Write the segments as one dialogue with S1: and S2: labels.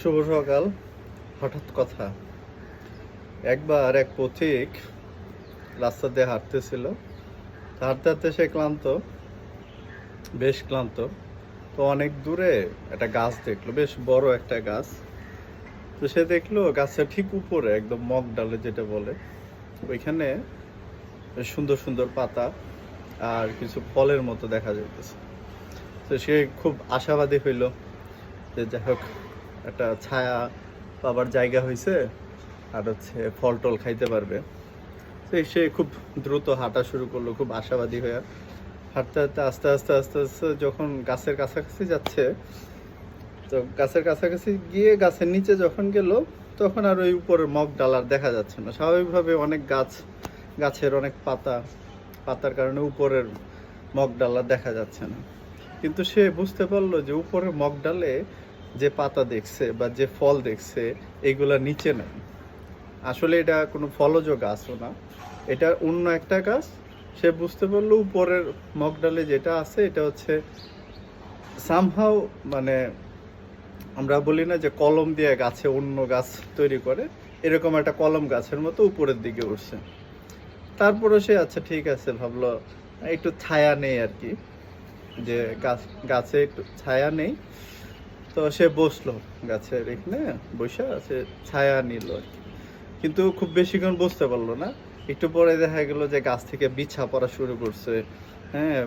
S1: শুভ সকাল। হঠাৎ কথা। একবার এক পথিক রাস্তা দিয়ে হাঁটতেছিল। হাঁটতে হাঁটতে সে ক্লান্ত, বেশ ক্লান্ত। তো অনেক দূরে একটা গাছ দেখল, বেশ বড় একটা গাছ। তো সে দেখল গাছের ঠিক উপরে, একদম মগ ডালে যেটা বলে, ওইখানে সুন্দর সুন্দর পাতা আর কিছু ফলের মতো দেখা যাইতেছে। তো সে খুব আশাবাদী হইল যে যাই হোক একটা ছায়া পাবার জায়গা হয়েছে আর হচ্ছে ফল টল খাইতে পারবে। তো সে খুব দ্রুত হাঁটা শুরু করল, খুব আশাবাদী হয়ে। হাঁটতে হাঁটতে আস্তে আস্তে আস্তে আস্তে যখন গাছের কাছাকাছি যাচ্ছে, তো গাছের কাছাকাছি গিয়ে গাছের নিচে যখন গেল, তখন আর ওই উপরের মগ ডালার দেখা যাচ্ছে না। স্বাভাবিকভাবে অনেক গাছ, গাছের অনেক পাতা, পাতার কারণে উপরের মগ ডালা দেখা যাচ্ছে না। কিন্তু সে বুঝতে পারল যে উপরের মগ ডালে যে পাতা দেখছে বা যে ফল দেখছে এইগুলা নিচে নেই। আসলে এটা কোনো ফলজ গাছও না। এটা অন্য একটা গাছ। সে বুঝতে পারল উপরের মগ ডালে যেটা আছে, এটা হচ্ছে সামহাও মানে আমরা বলি না যে কলম দিয়ে গাছে অন্য গাছ তৈরি করে, এরকম একটা কলম গাছের মতো উপরের দিকে উঠছে। তারপরে সে আচ্ছা ঠিক আছে ভাবলো, একটু ছায়া নেই আর কি, যে গাছ, গাছে একটু ছায়া নেই। তো সে বসল গাছের এখানে, বসে সে ছায়া নিল আর কি। কিন্তু খুব বেশিক্ষণ বসতে পারল না। একটু পরে দেখা গেল যে গাছ থেকে বিছা পড়া শুরু করছে। হ্যাঁ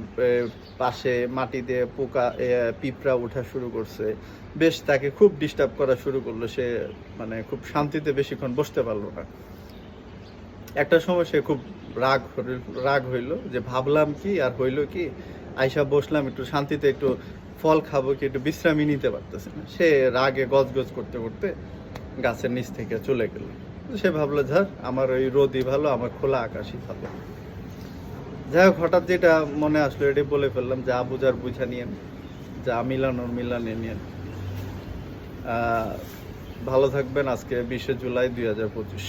S1: পাশে মাটি দিয়ে পোকা পিঁপড়া ওঠা শুরু করছে। বেশ তাকে খুব ডিস্টার্ব করা শুরু করল। সে মানে খুব শান্তিতে বেশিক্ষণ বসতে পারল না। একটা সময় সে খুব রাগ রাগ হইল যে ভাবলাম কি আর হইল কি? আইসা বসলাম, একটু শান্তিতে একটু ফল খাব কি একটু বিশ্রামই নিতে পারতেছে না। সে রাগে গজগজ করতে করতে গাছের নিচ থেকে চলে গেল। সে ভাবলো, ঝার, আমার ওই রোদই ভালো, আমার খোলা আকাশই ভালো। যাই হোক, হঠাৎ যেটা মনে আসলো, এটাই বলে ফেললাম যা বুঝার বুঝা নিয়েন যা মিলানোর মিলানে নিয়েন ভালো থাকবেন আজকে বিশে জুলাই দুই হাজার পঁচিশ।